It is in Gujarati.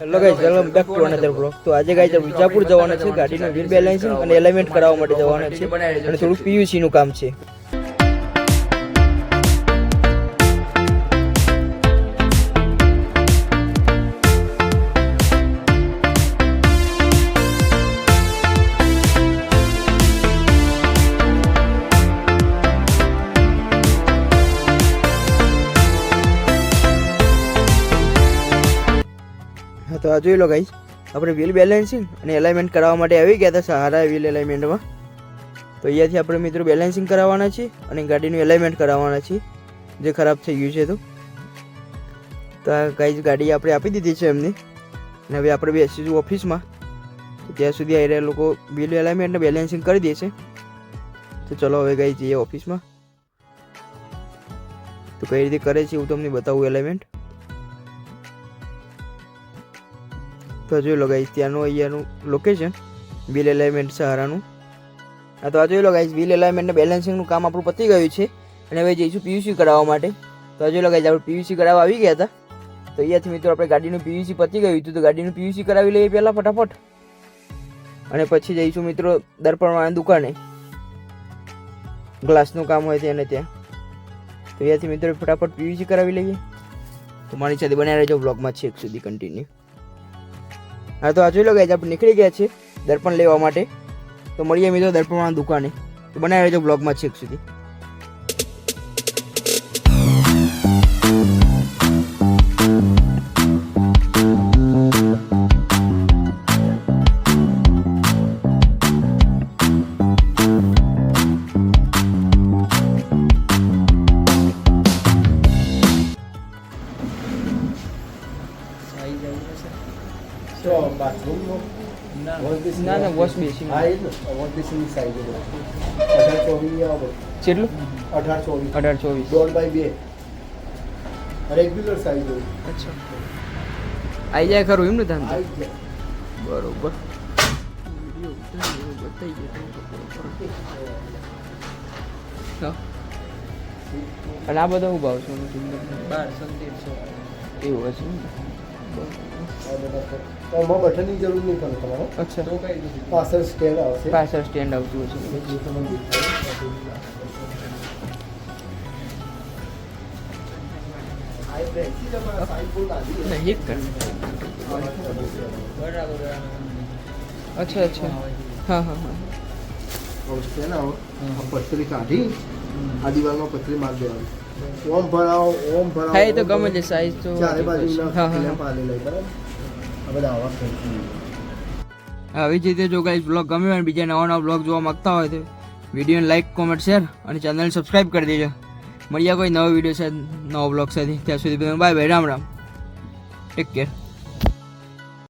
Hello guys welcome back to another blog. તો આજે ગાઈઝ વિજાપુર જવાના છે, ગાડીનું વ્હીલ બેલેન્સિંગ અને એલિમેન્ટ કરાવવા માટે જવાના છે. અને થોડું પીયુસી નું કામ છે. તો આ જોઈ લો ગાઈઝ આપણે વ્હીલ બેલેન્સિંગ અને એલાઇનમેન્ટ કરાવવા માટે આવી ગયા હતા સહારા વ્હીલ એલાઇનમેન્ટમાં તો અહીંયાથી આપણે મિત્રો બેલેન્સિંગ કરાવવાના છે અને ગાડીનું એલાઇનમેન્ટ કરાવવાના છે જે ખરાબ થઈ ગયું છે તો. તો આ ગાઈઝ ગાડી આપણે આપી દીધી છે એમને. અને હવે આપણે બેસીશું ઓફિસમાં. તો ત્યાં સુધી આવી રહ્યા લોકો વ્હીલ એલાઇમેન્ટ અને બેલેન્સિંગ કરી દેશે તો ચલો હવે ગાઈ જઈએ ઓફિસમાં. તો કઈ રીતે કરે છે હું તમને બતાવું એલાઇનમેન્ટ તો જોઈ લો ગાઈઝ ત્યાંનું અહીંયાનું લોકેશન વ્હીલ એલાઇમેન્ટ સહારાનું. હા તો આ જોઈ લો ગાઈઝ વ્હીલ એલાઇનમેન્ટ બેલેન્સિંગનું કામ આપણું પતી ગયું છે. અને હવે જઈશું પીયુસી કરાવવા માટે. તો આ જોઈ લો ગાઈઝ આપણે પીયુસી કરાવવા આવી ગયા હતા. તો અહીંયાથી મિત્રો આપણે ગાડીનું પીયુસી પતી ગયું હતું. તો ગાડીનું પીયુસી કરાવી લઈએ પહેલાં ફટાફટ. અને પછી જઈશું મિત્રો દર્પણવાળાની દુકાને. ગ્લાસનું કામ હોય તેને ત્યાં. તો અહીંયાથી મિત્રો ફટાફટ પીયુસી કરાવી લઈએ. તો મારી સાથે બનાવી રહેજો બ્લોગમાં છેક સુધી કન્ટિન્યુ હા, તો આ જોઈ લો ગાઈઝ આપણે નીકળી ગયા છે દર્પણ લેવા માટે. તો મળીએ મિત્રો દર્પણવાળા દુકાને. તો બનાવી રહેજો બ્લોગમાં છેક સુધી. બાથરૂમનો ના? ના. વોશ બેસિંગ હા એ વોશ બેસિનની સાઈઝ અઢાર ચોવીસ આવે કેટલું? અઢાર ચોવીસ. અઢાર ચોવીસ. દોઢ બાય બે. રેગ્યુલર સાઈઝ હોય. અચ્છા. આવી જાય ખરું એમ ને ધંધો? આવી જાય. બરોબર. હા. અને આ બધા હું ભાવ છો? બાર તેરસો. એવું હશે એમાં બટનની જરૂર નહીં પડે તમારે અચ્છા પાછળ સ્ટેન્ડ આવશે પાછળ સ્ટેન્ડ આવતું હશે જે તમને દેખાય. આ એક બેસી તમારા સાઈડ બહુ લાગી છે. નહીં કર અચ્છા અચ્છા હા હા હા હવે સ્ટેન્ડ આવો આ પથરી કાઢી આ દિવાલમાં પથરી મારી દેવાની ઓમ ભરાવો ઓમ ભરાવો હા એ તો ગમે છે સાઈઝ તો ચારે બાજુના હા હા ક્લેમ્પ લઈ બરાબર? આ બધા આવા આવી જ રીતે જો ગાઈઝ બ્લોગ ગમ્યો હોય અને બીજા નવા નવા બ્લોગ જોવા માંગતા હોય તો વિડીયોને લાઈક કોમેન્ટ શેર અને ચેનલ સબસ્ક્રાઈબ કરી દેજો. મળ્યા કોઈ નવો વીડિયો સાથે નવો બ્લોગ સાથે. ત્યાં સુધી bye bye Ram Ram. Take care